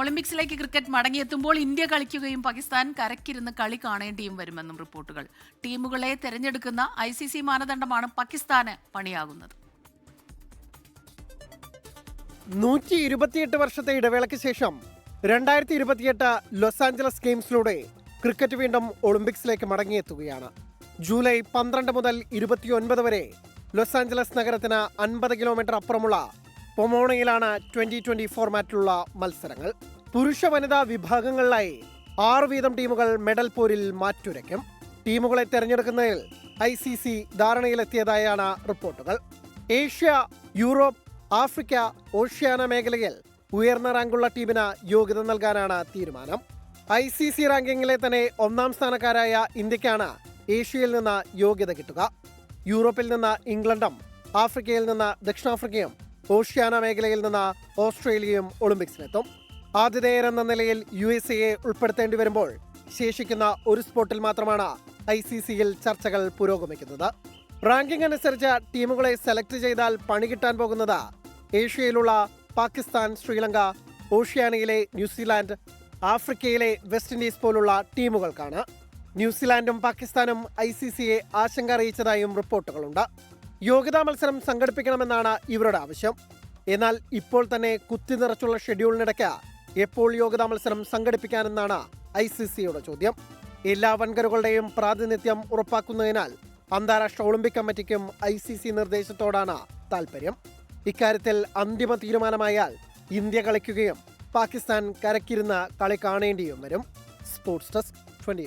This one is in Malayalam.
ഒളിമ്പിക്സിലേക്ക് ക്രിക്കറ്റ് മടങ്ങിയെത്തുമ്പോൾ ഇന്ത്യ കളിക്കുകയും പാകിസ്ഥാൻ കരക്കിരുന്ന് കളി കാണേണ്ടിയും വരുമെന്നും റിപ്പോർട്ടുകൾ. ടീമുകളെ തെരഞ്ഞെടുക്കുന്ന ഐ സി സി മാനദണ്ഡമാണ് പാകിസ്ഥാന് പണിയാകുന്നത്. നൂറ്റി ഇരുപത്തിയെട്ട് വർഷത്തെ ഇടവേളയ്ക്ക് ശേഷം രണ്ടായിരത്തി ഇരുപത്തിയെട്ട് ലോസ് ആഞ്ചലസ് ഗെയിംസിലൂടെ ക്രിക്കറ്റ് വീണ്ടും ഒളിമ്പിക്സിലേക്ക് മടങ്ങിയെത്തുകയാണ്. ജൂലൈ പന്ത്രണ്ട് മുതൽ ഇരുപത്തിയൊൻപത് വരെ ലോസ് ആഞ്ചലസ് നഗരത്തിന് അൻപത് കിലോമീറ്റർ അപ്പുറമുള്ള പൊമോണയിലാണ് ട്വന്റി ട്വന്റി ഫോർമാറ്റിലുള്ള മത്സരങ്ങൾ. പുരുഷ വനിതാ വിഭാഗങ്ങളിലായി ആറ് വീതം ടീമുകൾ മെഡൽ പോരിൽ മാറ്റുരയ്ക്കും. ടീമുകളെ തെരഞ്ഞെടുക്കുന്നതിൽ ഐ സി സി ധാരണയിലെത്തിയതായാണ് റിപ്പോർട്ടുകൾ. ഏഷ്യ യൂറോപ്പ് ആഫ്രിക്ക ഓഷ്യാന മേഖലയിൽ ഉയർന്ന റാങ്കുള്ള ടീമിന് യോഗ്യത നൽകാനാണ് തീരുമാനം. ഐ സി സി റാങ്കിങ്ങിലെ തന്നെ ഒന്നാം സ്ഥാനക്കാരായ ഇന്ത്യക്കാണ് ഏഷ്യയിൽ നിന്ന് യോഗ്യത കിട്ടുക. യൂറോപ്പിൽ നിന്ന് ഇംഗ്ലണ്ടും ആഫ്രിക്കയിൽ നിന്ന് ദക്ഷിണാഫ്രിക്കയും ഓഷ്യാന മേഖലയിൽ നിന്ന് ഓസ്ട്രേലിയയും ഒളിമ്പിക്സിലെത്തും. ആതിഥേയരെന്ന നിലയിൽ യു എസ് എയെ ഉൾപ്പെടുത്തേണ്ടി വരുമ്പോൾ ശേഷിക്കുന്ന ഒരു സ്പോട്ടിൽ മാത്രമാണ് ഐ സി സിയിൽ ചർച്ചകൾ പുരോഗമിക്കുന്നത്. റാങ്കിംഗ് അനുസരിച്ച് ടീമുകളെ സെലക്ട് ചെയ്താൽ പണി കിട്ടാൻ പോകുന്നത് ഏഷ്യയിലുള്ള പാകിസ്ഥാൻ ശ്രീലങ്ക ഓഷ്യാനയിലെ ന്യൂസിലാൻഡ് ആഫ്രിക്കയിലെ വെസ്റ്റ് ഇൻഡീസ് പോലുള്ള ടീമുകൾക്കാണ്. ന്യൂസിലാൻഡും പാകിസ്ഥാനും ഐ സി സിയെ ആശങ്ക അറിയിച്ചതായും റിപ്പോർട്ടുകളുണ്ട്. യോഗ്യതാ മത്സരം സംഘടിപ്പിക്കണമെന്നാണ് ഇവരുടെ ആവശ്യം. എന്നാൽ ഇപ്പോൾ തന്നെ കുത്തി നിറച്ചുള്ള ഷെഡ്യൂളിനിടയ്ക്ക് എപ്പോൾ യോഗ്യതാ മത്സരം സംഘടിപ്പിക്കാനെന്നാണ് ഐ സി സിയുടെ ചോദ്യം. എല്ലാ വൻകരകളുടെയും പ്രാതിനിധ്യം ഉറപ്പാക്കുന്നതിനാൽ അന്താരാഷ്ട്ര ഒളിമ്പിക് കമ്മിറ്റിക്കും ഐ സി സി നിർദ്ദേശത്തോടാണ് താൽപര്യം. ഇക്കാര്യത്തിൽ അന്തിമ തീരുമാനമായാൽ ഇന്ത്യ കളിക്കുകയും പാകിസ്ഥാൻ കരക്കിരുന്ന് കളി കാണേണ്ടിയും വരും. Sports desk twenty